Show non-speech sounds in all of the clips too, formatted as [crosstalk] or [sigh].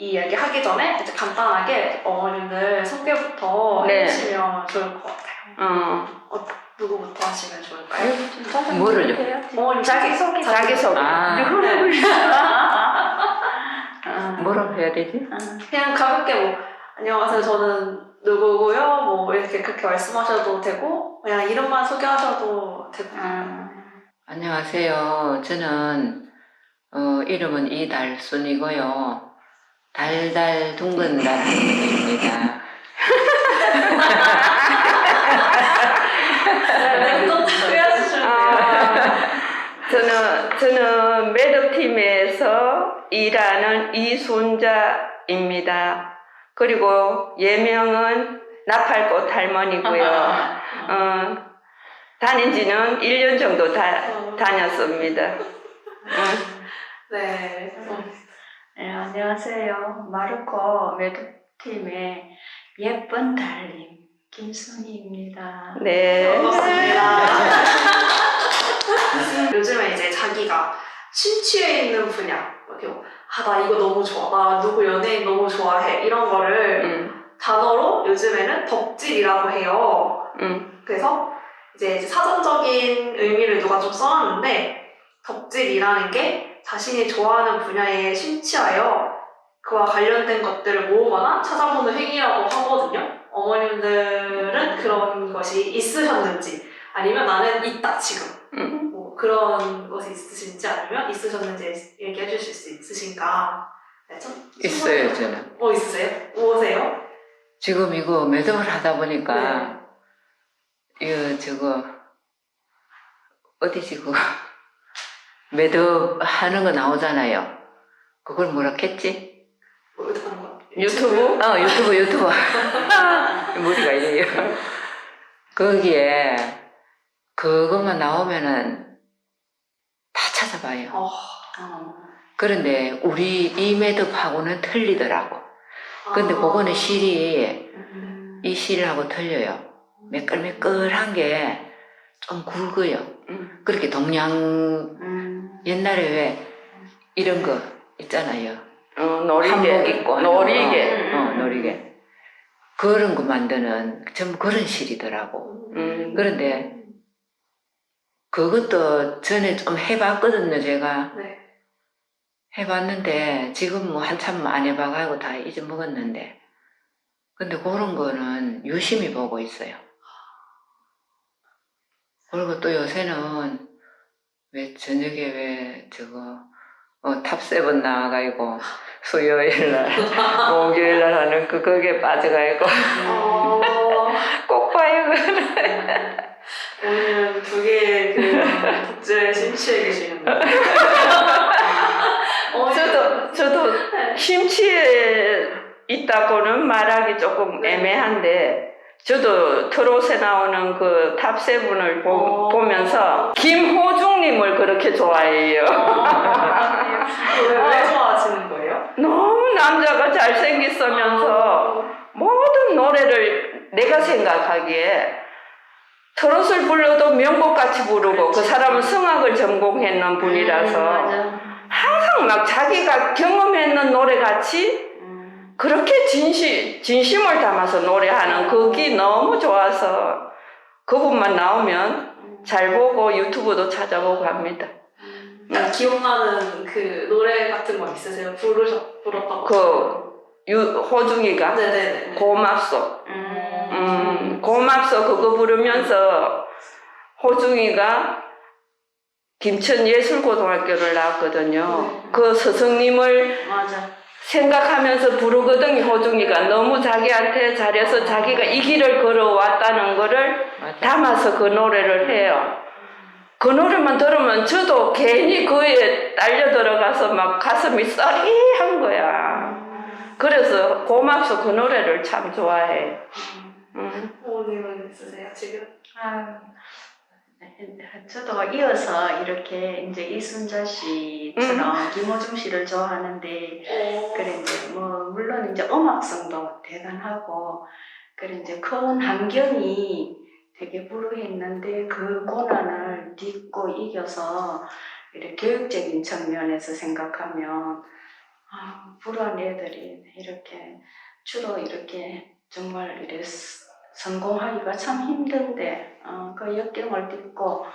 이 이야기 하기 전에 이제 간단하게 어머님들 소개부터 네. 해주시면 좋을 것 같아요. 어, 누구부터 하시면 좋을까요? 뭐를요? 어머님 자기 소개. 자기 소개. 아. 네. 아, 뭐라고 해야 되지? 그냥 가볍게 뭐 안녕하세요 저는 누구고요 뭐 이렇게 그렇게 말씀하셔도 되고 그냥 이름만 소개하셔도 되고 아, 안녕하세요. 저는 어, 이름은 이달순이고요. 달달 둥근. 아, 저는 저는 매듭팀에서 일하는 이순자입니다. 그리고 예명은 나팔꽃 할머니고요. [laughs] 어, 다닌 지는 1년 정도 다, 다녔습니다. 어, 네. 어, 네, 안녕하세요. 마르코 매듭팀의 예쁜 달님 김순희입니다. 네. 반갑습니다. [laughs] 요즘에 이제 자기가 심취해 있는 분야, 이렇게 뭐, 아, 나 이거 너무 좋아. 나 누구 연예인 너무 좋아해. 이런 거를 음, 단어로 요즘에는 덕질이라고 해요. 음, 그래서 이제 사전적인 의미를 누가 좀 써놨는데 덕질이라는 게 자신이 좋아하는 분야에 심취하여 그와 관련된 것들을 모으거나 찾아보는 행위라고 하거든요. 어머님들은 그런 것이 있으셨는지 아니면 나는 있다 지금 음. 뭐 그런 것이 있으신지 아니면 있으셨는지 얘기해 주실 수 있으신가? 네, 좀 있어요, 저는. 뭐 있으세요? 무엇이세요? 지금 이거 매듭을 하다 보니까 네. 이거 저거 어디지 그거 매듭 하는 거 나오잖아요. 그걸 뭐라 했지? 유튜브? 어 유튜브 유튜브 [laughs] 머리가 이래요. 거기에 그것만 나오면은 다 찾아봐요. 어. 그런데 우리 이 매듭하고는 틀리더라고. 근데 아. 그거는 실이 음. 이 실하고 틀려요. 매끌매끌한 게 좀 굵어요. 음, 그렇게 동양 음, 옛날에 왜 이런 거 있잖아요. 어, 노리개. 한복 입고 노리개. 어, 어, 노리개. 그런 거 만드는 전부 그런 실이더라고. 음, 그런데 그것도 전에 좀 해봤거든요, 제가. 네. 해봤는데 지금 뭐 한참 안 해봐가지고 다 잊어먹었는데. 근데 그런 거는 유심히 보고 있어요. 그리고 또 요새는 왜 저녁에 왜 저거 어, 탑세븐 나와가지고 수요일 날 [laughs] 목요일 날 하는 그 거기에 빠져가지고 어, [laughs] 꼭 봐요. 오늘 두 개의 그 독재에 심취해 계시는데. 어, [laughs] 저도 저도 심취해 있다고는 말하기 조금 네. 애매한데 저도 트롯에 나오는 그 탑세븐을 보, 어. 보면서 김호중님을 그렇게 좋아해요. [laughs] 왜, 왜 좋아하시는 거예요? 너무 남자가 잘생겼으면서 모든 노래를 내가 생각하기에 트롯을 불러도 명곡같이 부르고 그 사람은 성악을 전공했는 분이라서 맞아. 항상 막 자기가 경험했는 노래같이 음, 그렇게 진심, 진심을 담아서 노래하는 그게 너무 좋아서 그분만 나오면 잘 보고 유튜브도 찾아보고 합니다. 음, 기억나는 그 노래 같은 거 있으세요? 부르셨, 불었다고? 그 유, 호중이가 네네네. 고맙소. 음, 음, 고맙소 그거 부르면서 호중이가 김천 예술고등학교를 나왔거든요. 네. 그 스승님을 맞아. 생각하면서 부르거든 호중이가 너무 자기한테 잘해서 자기가 이 길을 걸어왔다는 거를. 담아서 그 노래를 해요. 그 노래만 들으면 저도 괜히 그에 딸려 들어가서 막 가슴이 ጸ리한 거야. 그래서 고맙소 그 노래를 참 좋아해. 음. 어머님은 있으세요, 지금? 아, 저도 이어서 이렇게 이제 이순자 씨처럼 김호중 씨를 좋아하는데 어, 그래 이제 뭐 물론 이제 음악성도 대단하고 그래 이제 큰 환경이 되게 불우했는데 그 고난을 딛고 이겨서 이렇게 교육적인 측면에서 생각하면 아, 불우한 애들이 이렇게 주로 이렇게 정말 스- 성공하기가 참 힘든데 어, 그 역경을 딛고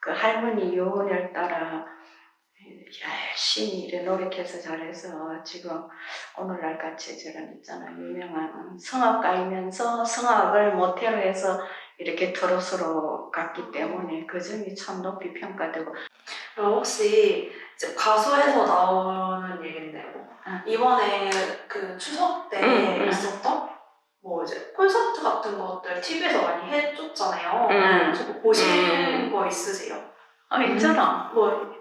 그 할머니 요원을 따라 열심히 이래 노력해서 잘해서 지금 오늘날 같이 저런 있잖아 유명한 성악가이면서 성악을 모태로 해서 이렇게 트로트로 갔기 때문에 그 점이 참 높이 평가되고 그럼 혹시 이제 가수에서 나오는 얘긴데 뭐 응. 이번에 그 추석 때 응, 응. 있었던 뭐 이제 콘서트 같은 것들 TV에서 많이 해줬잖아요. 응. 저거 보신 응. 거 있으세요? 아 있잖아 뭐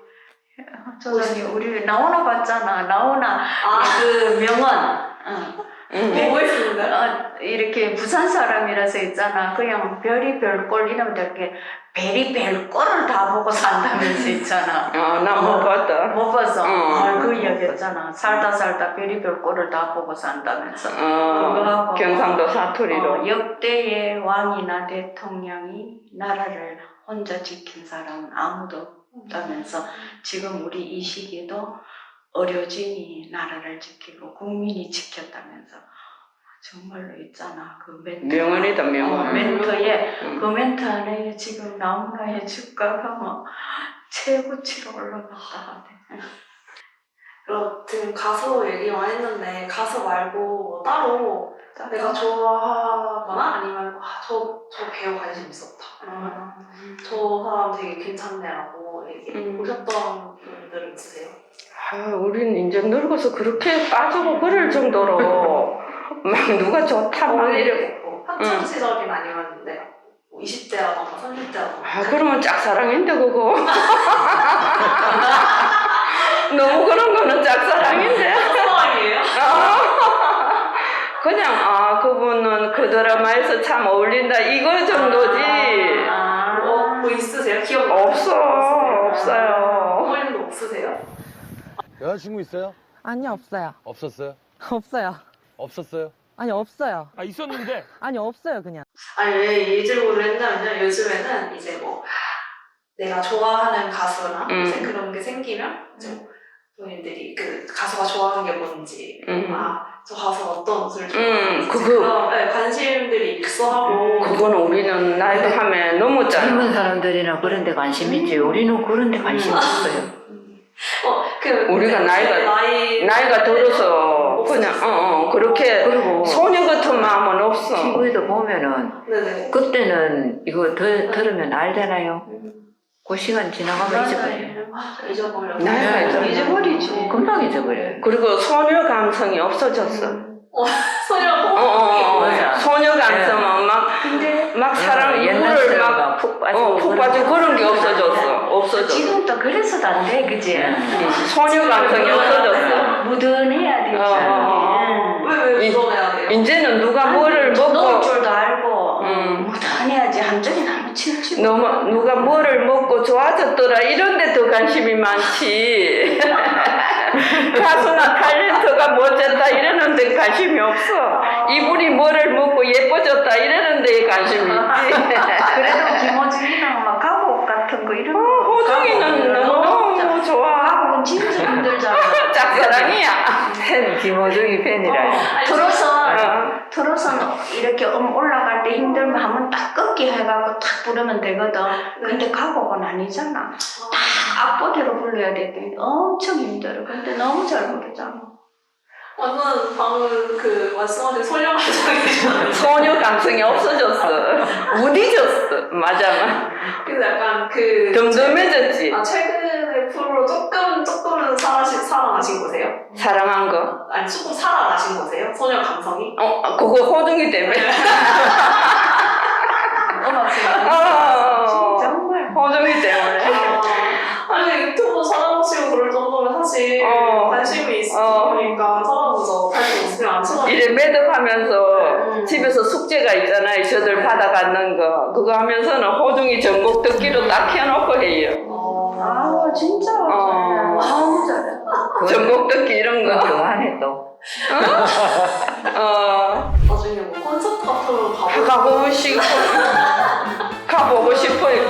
저기 우리 나오나 봤잖아 나오나 아, 그 명언 응. 응. 뭐 있는데? 어, 이렇게 부산 사람이라서 있잖아 그냥 별이 별꼴 이러면 이렇게 별이 별꼴을 다 보고 산다면서 있잖아 어, 나못 봤다. 못 봤어 응. 아, 그 이야기 했잖아 살다 살다 별이 별꼴을 다 보고 산다면서 어, 경상도 사투리로. 어, 역대의 왕이나 대통령이 나라를 혼자 지킨 사람은 아무도 없다면서 지금 우리 이 시기에도 어려진이 나라를 지키고 국민이 지켰다면서 정말로 있잖아 그 멘트 명언이다, 어, 명언. 멘트에 응. 그 멘트 안에 지금 나훈아의 주가가 뭐 최고치로 올라갔다 하대 그럼 지금 가수 얘기만 했는데 가수 말고 뭐 따로 내가 좋아하거나 아니면 아, 저, 저 배우 관심 있었다. 아니면 저 사람 되게 괜찮네라고 얘기 음. 보셨던 분들 있으세요? 아, 우린 이제 늙어서 그렇게 빠지고 그럴 정도로 막 누가 좋다 막 이래. 이렇게 뭐 학창 시절이나 아니면 내가 뭐 20대라던가 30대라던가 아, 그러면 짝사랑인데, 그거. [laughs] 너무 그런 거는 짝사랑인데. 상황이에요? 아, 그냥, 아, 그분은 그 드라마에서 참 어울린다, 이거 정도지. 아, 뭐, 뭐 있으세요? 기억 없어, 없어요. 어머님도 없으세요? 여자친구 있어요? 아니 없어요. 없었어요? 없어요. 없었어요? 아니 없어요. 아 있었는데 아니 없어요 그냥. 아니 왜이 질문을 했냐면요 요즘에는 이제 뭐 내가 좋아하는 가수나 음. 이제 그런 게 생기면 이제 뭐 본인들이 그 가수가 좋아하는 게 뭔지 음. 아저 가수가 어떤 옷을 음, 좋아하는지 그거- 그런 네, 관심들이 익소하고 그거는 우리는 나이도 하면 넘었잖아. 젊은 사람들이나 그런 데 관심 있지. 우리는 그런 데 관심 없어요. 어, 그 우리가 나이가- 나이 나이가 들어서 그냥, 어, 어, 그렇게 그리고 소녀 같은 마음은 없어. TV도 보면은 네네 그때는 이거 들, 들으면 알잖아요. 그 시간 지나가면 잊어버려요. 아, 잊어버려 나이가 네. 있잖아. 잊어버리지 금방 잊어버려요. 그리고 소녀 감성이 없어졌어. [laughs] 소녀 어, 어, 어. 맞아. 소녀 감성은 막, 근데 막 사랑, 어, 이불을 옛날처럼 막, 막푹 빠지고 어, 푹 빠지고 그런 게 없어졌어. 없어졌어. 지금도 그래서도 안 돼, 그지? 소녀 감성이 없어졌어. 무던해야 되지. 어. 왜 왜 이- 묻어내야 돼요? 이제는 누가 뭐를 넣을 먹고, 줄도 알고, 음. 무던해야지. 한쪽이 너무 치우치고. 너무, 누가 뭐를 먹고 좋아졌더라, 이런 데 더 관심이 많지. [laughs] [laughs] 가수나 탤런트가 멋졌다, 이러는 데 관심이 없어. 이분이 뭐를 먹고 예뻐졌다, 이러는 데에 관심이 있지. 그래도 김호중이랑 막 가곡 같은 거 이런 거. 어, 호중이는 너무너무 좋아. 가곡은 진짜 힘들잖아. [laughs] 짝사랑이야. 팬, 김호중이 팬이라. 들어서 어. 들어서는 이렇게 음 올라갈 때 힘들면 한번 딱 꺾기 해갖고 탁 부르면 되거든. 근데 가곡은 아니잖아. 딱 앞보기로 불러야 되더니 엄청 힘들어. 근데 너무 잘 부르잖아. 저는 방금 그 말씀하신 소녀 감성이 소녀 감성이 없어졌어. 무디졌어. 맞아. 그래서 약간 그 덤덤해졌지. 아, 최근에 프로 조금 조금은 살아신, 살아나신 거세요? 사랑한 거. 아니 조금 살아나신 거세요? 소녀 감성이? 어, 그거 호중이 때문에. 음악 생각. 어, 정말. 호중이 때문에. 아, 아니 유튜브 찾아보시고 그럴 정도면 사실 어. 관심이 있으니까 찾 이래 매듭하면서 음. 집에서 숙제가 있잖아요. 저들 받아가는 거. 그거 하면서는 호중이 전곡 듣기로 딱 켜놓고 해요. 어. 아 진짜. 어. 아우 잘해. 전곡 듣기 이런 거. 좋아하네 또. 어, 나중에 뭐 콘서트 같은 거 가보고 가보고 싶어. [laughs] 가보고 싶어요.